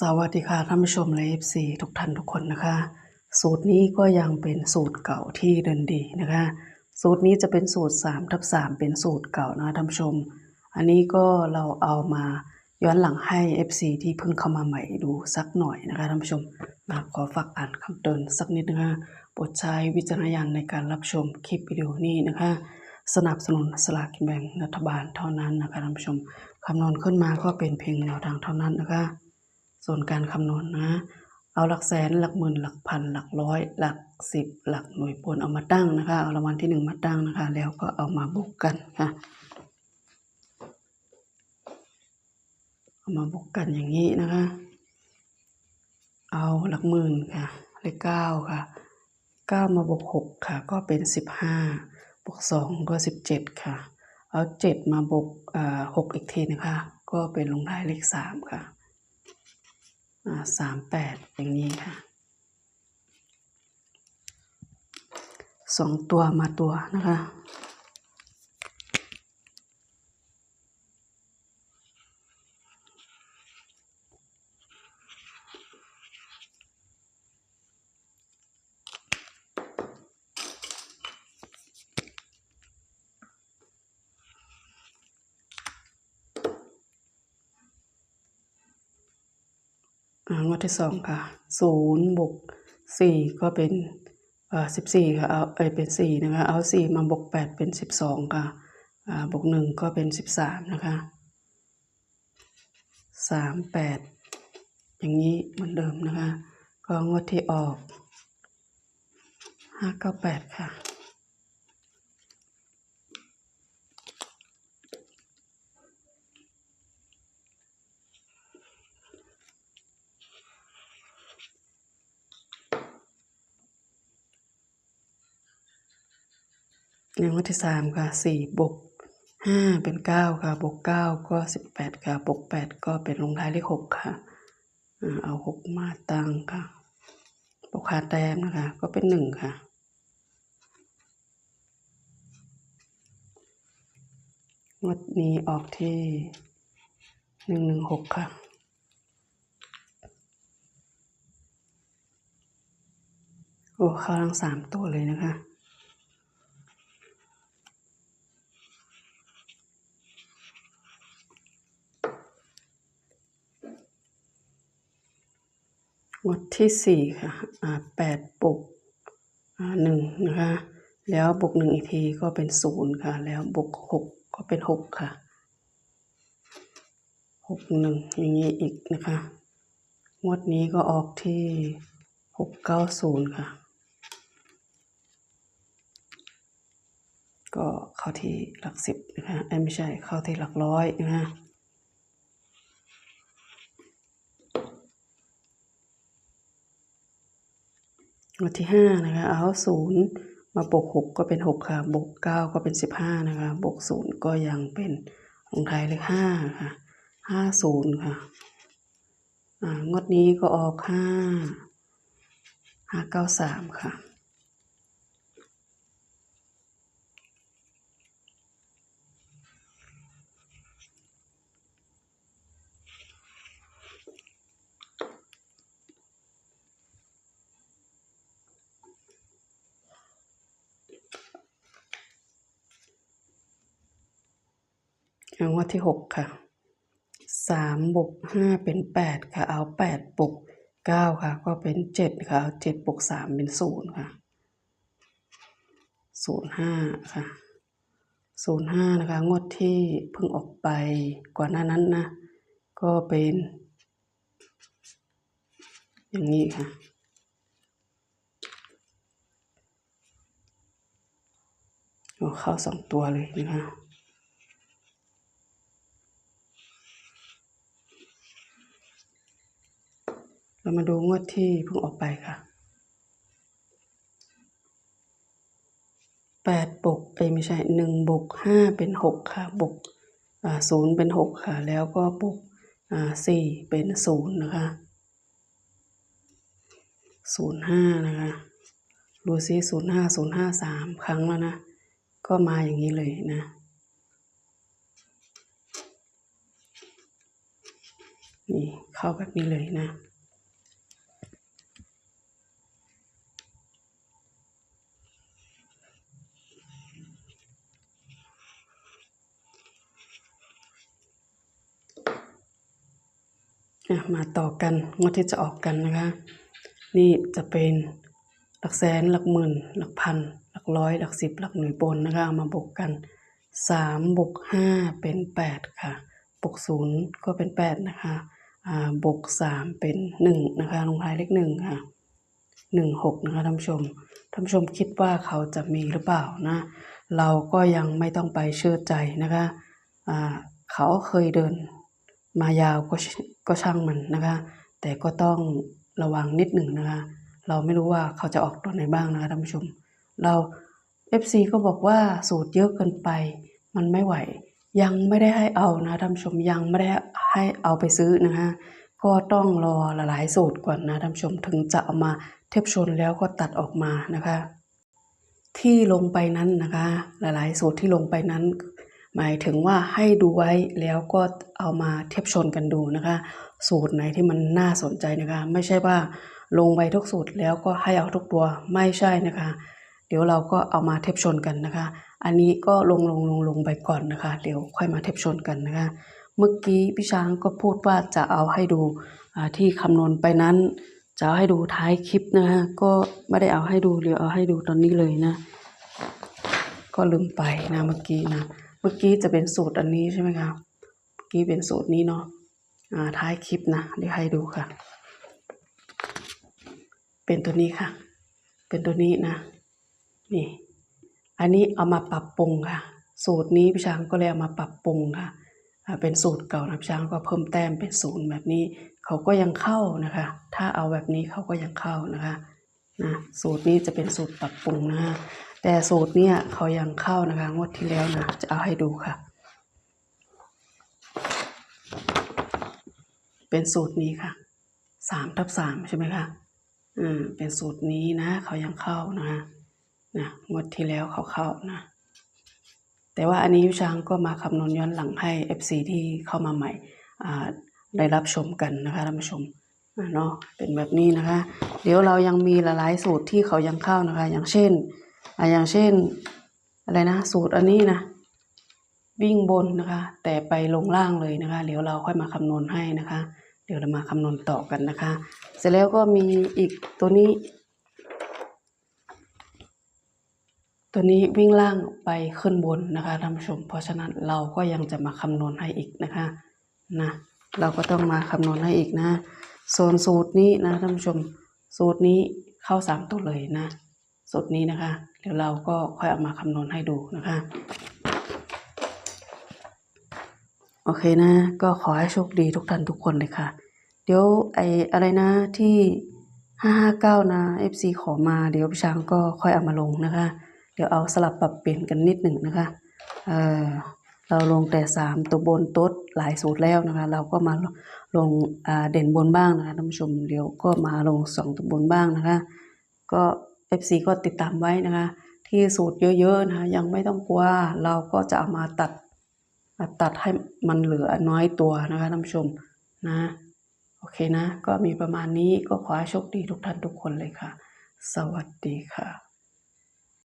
สวัสดีค่ะท่านผู้ชมและ FC ทุกท่านทุกคนนะคะ สูตรนี้ก็ยังเป็นสูตรเก่าที่เดินดีนะคะ สูตรนี้จะเป็นสูตร3ทับ3เป็นสูตรเก่านะท่านผู้ชม อันนี้ก็เราเอามาย้อนหลังให้ FC ที่เพิ่งเข้ามาใหม่ดูสักหน่อยนะคะท่านผู้ชมมาขอฝากอ่านคำเตือนสักนิดนะคะโปรดใช้วิจารณญาณในการรับชมคลิปวิดีโอนี้นะคะ สนับสนุนสลากกินแบ่งรัฐบาลเท่านั้นนะคะท่านผู้ชมคำนวณขึ้นมาก็เป็นเพียงแนวทางเท่านั้นนะคะ ส่วนการคำนวณนะ เอาหลักแสนหลักหมื่นหลักพันหลักร้อย หลักสิบหลักหน่วยปนเอามาตั้งนะคะ เอารางวัลที่หนึ่งมาตั้งนะคะ แล้วก็เอามาบวกกันค่ะเอามาบวกกันอย่างนี้นะคะ เอาหลักหมื่นค่ะเลขเก้าค่ะเก้ามาบวกหกค่ะ ก็เป็นสิบห้าบวกสองก็สิบเจ็ดค่ะ เอาเจ็ดมาบวกอ่าหกอีกทีนะคะ ก็เป็นลงท้ายเลขสามค่ะ สามแปดอย่างนี้ค่ะสองตัวมาตัวนะคะ งวดที่สองค่ะศูนย์บวกสี่ก็เป็นอ่อสิบสี่ค่ะเอาเอเป็นสี่นะคะเอาสี่มาบวกแปดเป็นสิบสองค่ะอ่าบวกหนึ่งก็เป็นสิบสามนะคะสามแปดอย่างนี้เหมือนเดิมนะคะ ก็งวดที่ออกห้าเก้าแปดค่ะ อย่างวัดที่สามค่ะสี่บวกห้าเป็นเก้าค่ะบวกเก้าก็สิบแปดค่ะบวกแปดก็เป็นลงท้ายเลขหกค่ะเอาหกมาตั้งค่ะบวกขาแต้มนะคะ ก็เป็นหนึ่งค่ะงวดนี้ออกที่หนึ่งหนึ่งหกค่ะโอ้เข้าทั้งสามตัวเลยนะคะ งดที่สี่ค่ะอ่าแปดบวกอ่าหนึ่งนะคะ แล้วบวกหนึ่งอีกทีก็เป็นศูนย์ค่ะ แล้วบวกหกก็เป็นหกค่ะหกหนึ่งอย่างนี้อีกนะคะ งวดนี้ก็ออกที่หกเก้าศูนย์ค่ะ ก็เข้าที่หลักสิบนะคะไม่ใช่เข้าที่หลักร้อยนะคะ งวดที่ห้านะคะเอาศูนย์มาบวกหกก็เป็นหกค่ะบวกเก้าก็เป็นสิบห้านะคะบวกศูนย์ก็ยังเป็นลงท้ายเลขห้าค่ะห้าศูนย์ค่ะงวดนี้ก็ออกห้าห้า เก้าะอางวดที่หกค่ะสามบวกห้าเป็นแปดค่ะ เอาแปดบวกเก้าค่ะ ก็เป็นเจ็ดค่ะ เอาเจ็ดบวกสามเป็นศูนย์ค่ะศูนย์ห้าค่ะศูนย์ห้านะคะ งวดที่เพิ่งออกไปก่อนหน้านั้นนะ ก็เป็น อย่างนี้ค่ะเอาเข้าสองตัวเลยนะคะ เรามาดูงวดที่เพิ่งออกไปค่ะแปดบวกเอ้ไม่ใช่หนึ่งบวกห้าเป็นหกค่ะบวกศูนย์เป็นหกค่ะ แล้วก็บวกสี่เป็นศูนย์นะคะศูนย์ห้านะคะดูซิศูนย์ห้าศูนย์ห้าสามครั้งแล้วนะ ก็มาอย่างนี้เลยนะนี่เข้าแบบนี้เลยนะ มาต่อกันงวดที่จะออกกันนะคะ นี่จะเป็นหลักแสนหลักหมื่น หลักพัน หลักร้อย หลักสิบ หลักหน่วยบนนะคะเอามาบวกกันสามบวกห้าเป็นแปดค่ะบวกศูนย์ก็เป็นแปดนะคะอ่าบวกสามเป็นหนึ่งนะคะลงท้ายเลขหนึ่งค่ะหนึ่งหกนะคะท่านผู้ชมท่านผู้ชมคิดว่าเขาจะมีหรือเปล่านะ เราก็ยังไม่ต้องไปเชื่อใจนะคะอ่าเขาเคยเดินมายาวก็ ก็ช่างมันนะคะ แต่ก็ต้องระวังนิดหนึ่งนะคะ เราไม่รู้ว่าเขาจะออกตัวไหนบ้างนะคะท่านผู้ชม เรา FC ก็บอกว่าสูตรเยอะเกินไป มันไม่ไหว ยังไม่ได้ให้เอานะท่านผู้ชมยังไม่ได้ให้เอาไปซื้อนะคะก็ต้องรอหลายสูตรก่อนนะท่านผู้ชมถึงจะเอามาเทียบชนแล้วก็ตัดออกมานะคะ ที่ลงไปนั้นนะคะหลายๆสูตรที่ลงไปนั้น หมายถึงว่าให้ดูไว้แล้วก็เอามาเทียบชนกันดูนะคะ สูตรไหนที่มันน่าสนใจนะคะ ไม่ใช่ว่าลงไปทุกสูตรแล้วก็ให้เอาทุกตัวไม่ใช่นะคะ เดี๋ยวเราก็เอามาเทียบชนกันนะคะ อันนี้ก็ลงลงลงลงไปก่อนนะคะ เดี๋ยวค่อยมาเทียบชนกันนะคะ เมื่อกี้พี่ช้างก็พูดว่าจะเอาให้ดูที่คำนวณไปนั้นจะเอาให้ดูท้ายคลิปนะคะก็ไม่ได้เอาให้ดูเดี๋ยวเอาให้ดูตอนนี้เลยนะ ก็ลืมไปนะเมื่อกี้นะ มื่อกี้จะเป็นสูตรอันนี้ใช่ไหมคะเมื่อกี้เป็นสูตรนี้เนาะอ่าท้ายคลิปนะเดี๋ยวให้ดูค่ะ เป็นตัวนี้ค่ะ เป็นตัวนี้นะ นี่ อันนี้เอามาปรับปรุงค่ะ สูตรนี้พี่ช้างก็เลยเอามาปรับปรุงค่ะอ่าเป็นสูตรเก่านะพี่ช้างก็เพิ่มแต้มเป็นศูนย์แบบนี้เขาก็ยังเข้านะคะ ถ้าเอาแบบนี้เขาก็ยังเข้านะคะนะสูตรนี้จะเป็นสูตรปรับปรุงนะคะ แต่สูตรเนี้ยเขายังเข้านะคะงวดที่แล้วนะ จะเอาให้ดูค่ะ เป็นสูตรนี้ค่ะสามทับสามใช่ไหมคะอืมเป็นสูตรนี้นะ เขายังเข้านะคะนะงวดที่แล้วเขาเข้านะแต่ว่าอันนี้พี่ช้างก็มาคำนวณย้อนหลังให้ FC ที่เข้ามาใหม่อ่าได้รับชมกันนะคะท่านผู้ชมอ่าเนาะเป็นแบบนี้นะคะ เดี๋ยวเรายังมีหลายๆสูตรที่เขายังเข้านะคะ อย่างเช่น อ่าอย่างเช่นอะไรนะ สูตรอันนี้นะ วิ่งบนนะคะ แต่ไปลงล่างเลยนะคะ เดี๋ยวเราค่อยมาคำนวณให้นะคะ เดี๋ยวเรามาคำนวณต่อกันนะคะ เสร็จแล้วก็มีอีกตัวนี้ ตัวนี้วิ่งล่างไปขึ้นบนนะคะท่านผู้ชม เพราะฉะนั้นเราก็ยังจะมาคำนวณให้อีกนะคะนะเราก็ต้องมาคำนวณให้อีกนะโซนสูตรนี้นะท่านผู้ชม สูตรนี้เข้าสามตัวเลยนะ สูตรนี้นะคะเดี๋ยวเราก็ค่อยเอามาคำนวณให้ดูนะคะ โอเคนะ ก็ขอให้โชคดีทุกท่านทุกคนเลยค่ะ เดี๋ยวไอ้อะไรนะที่ห้าห้าเก้านะ FC ขอมาเดี๋ยวพี่ช้างก็ค่อยเอามาลงนะคะ เดี๋ยวเอาสลับปรับเปลี่ยนกันนิดหนึ่งนะคะเออเราลงแต่สามตัวบนโต๊ดหลายสูตรแล้วนะคะ เราก็มาลงเด่นบนบ้างนะคะท่านผู้ชมเดี๋ยวก็มาลงสองตัวบนบ้างนะคะ ก็ FC ก็ติดตามไว้นะคะ ที่สูตรเยอะๆนะคะยังไม่ต้องกลัวเราก็จะเอามาตัดตัดให้มันเหลือน้อยตัวนะคะท่านผู้ชมนะโอเคนะ ก็มีประมาณนี้ก็ขอให้โชคดีทุกท่านทุกคนเลยค่ะ สวัสดีค่ะ